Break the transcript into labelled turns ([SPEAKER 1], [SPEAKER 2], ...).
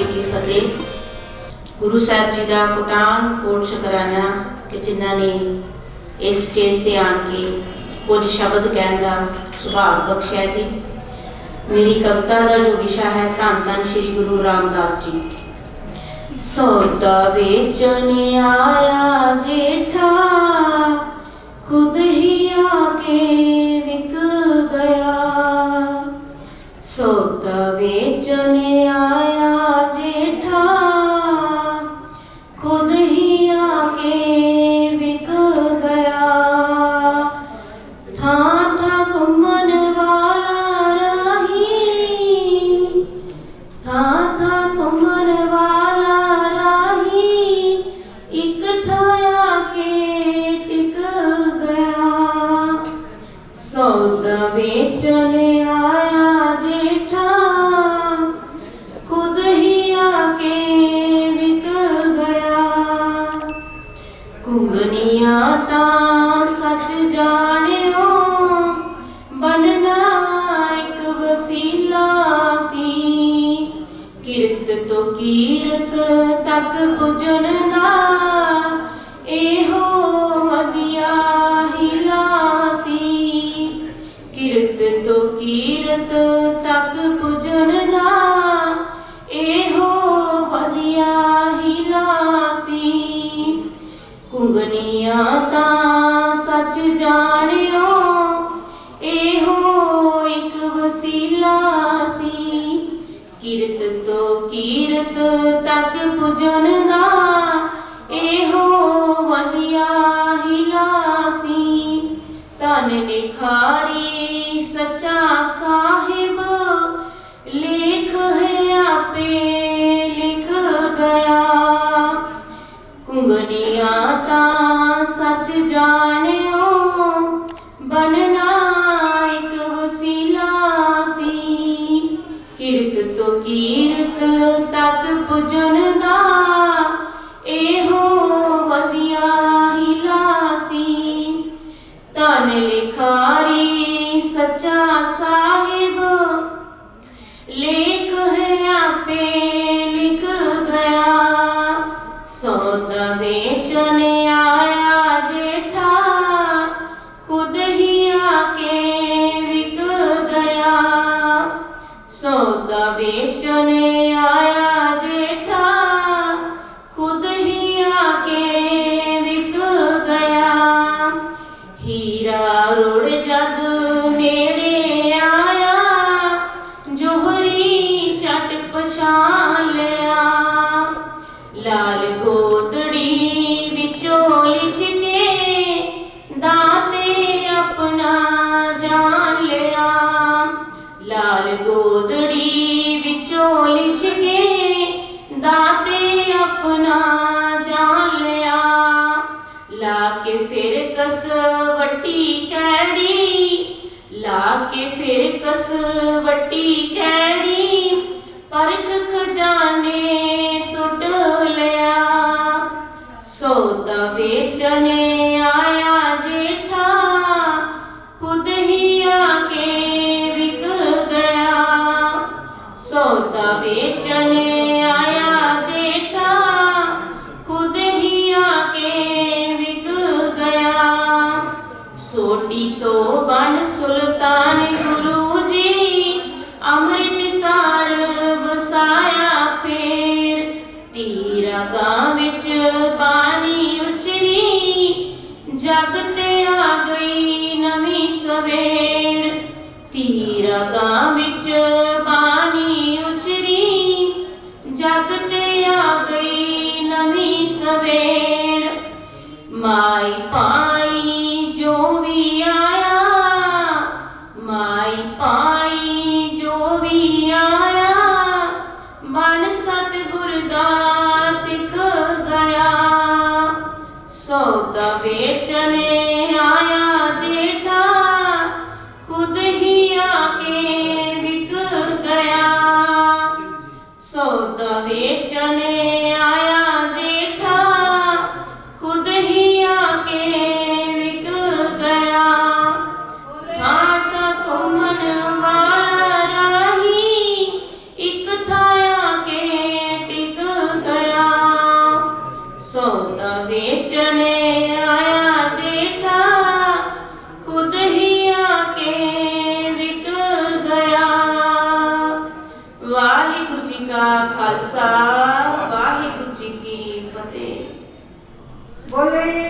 [SPEAKER 1] ਜੀ ਕੀ ਫਤਿਹ। ਗੁਰੂ ਸਾਹਿਬ ਜੀ ਦਾ ਕੋਟਾਨ ਕੋਟ ਸ਼ੁਕਰਾਨਾ ਕਿ ਜਿਨ੍ਹਾਂ ਨੇ ਇਸ ਸਟੇਜ ਤੇ ਆਣ ਕੇ ਕੁਝ ਸ਼ਬਦ ਕਹਿਣ ਦਾ ਸੁਭਾਗ ਬਖਸ਼ਿਆ ਜੀ। ਮੇਰੀ ਕਵਿਤਾ ਦਾ ਜੋ ਵਿਸ਼ਾ ਹੈ, ਧੰਨ ਧੰਨ ਸ੍ਰੀ ਗੁਰੂ ਰਾਮਦਾਸ ਜੀ। ਸੌਦਾ ਵੇਚਣ ਆਇਆ ਜੇਠਾ, ਖੁਦ ਹੀ ਆ ਕੇ ਵਿਕ ਗਿਆ। ਸੱਚ ਜਾਣਿਓ, ਬਣਨਾ ਇੱਕ ਵਸੀਲਾ ਸੀ। ਕਿਰਤ ਤੋਂ ਕੀਰਤ ਤੱਕ ਪੁੱਜਣ ਦਾ ਇਹੋ ਵਧੀਆ ਹੀਲਾ ਸੀ। ਕਿਰਤ ਤੋਂ ਕੀਰਤ ਤੱਕ ਬਣਨਾ ਇੱਕ ਵਸੀਲਾ ਸੀ। ਕਿਰਤ ਤੋਂ ਕੀਰਤ ਤੱਕ ਪੁੱਜਣ ਦਾ ਇਹੋ ਵਧੀਆ ਹੀਲਾ ਸੀ। ਧਨ ਲਿਖਾਰੀ ਸੱਚਾ ਸਾਹਿਬ, ਲੇਖ ਹੈ ਆਪੇ ਹੀਰਾ ਜਦ ਨੇੜੇ ਆਇਆ, ਜੋਹਰੀ ਛਟ ਪਛਾਣ ਲਿਆ। ਲਾਲ ਗੋਦੜੀ ਵਿੱਚੋਂ ਲਿਚ ਕੇ ਦਾਤੇ ਆਪਣਾ ਜਾਣ ਲਿਆ। ਲਾਲ ਗੋਦੜੀ ਵਿੱਚੋਂ ਲਿਚ ਕੇ ਦਾਤੇ ਆਪਣਾ ਜਾਣ ਲਿਆ। ਲਾ ਕੇ ਫਿਰ ਕਸ ਕਹਿਣੀ ਲਾ ਕੇ ਫਿਰ ਕਸ ਵੱਟੀ ਪਰ ਤੀਰਾ ਗਾਂ ਵਿੱਚ ਬਾਣੀ ਉਚਰੀ, ਜਗ ਤੇ ਆ ਗਈ ਨਵੀਂ ਸਵੇਰ। ਤੀਰਾ ਗਾਂ ਵਿੱਚ ਬਾਣੀ ਉਚਰੀ, ਜਗ ਤੇ ਆ ਗਈ ਨਵੀਂ ਸਵੇਰ। ਮਾਈ ਪਾਈ ਸਤਿਗੁਰ ਦਾ ਸਿੱਖ ਗਿਆ ਸੌਦਾ ਵੇਚਣ ਆਇਆ ਜੇਠਾ ਖੁਦ ਹੀ ਆ ਕੇ ਜੀ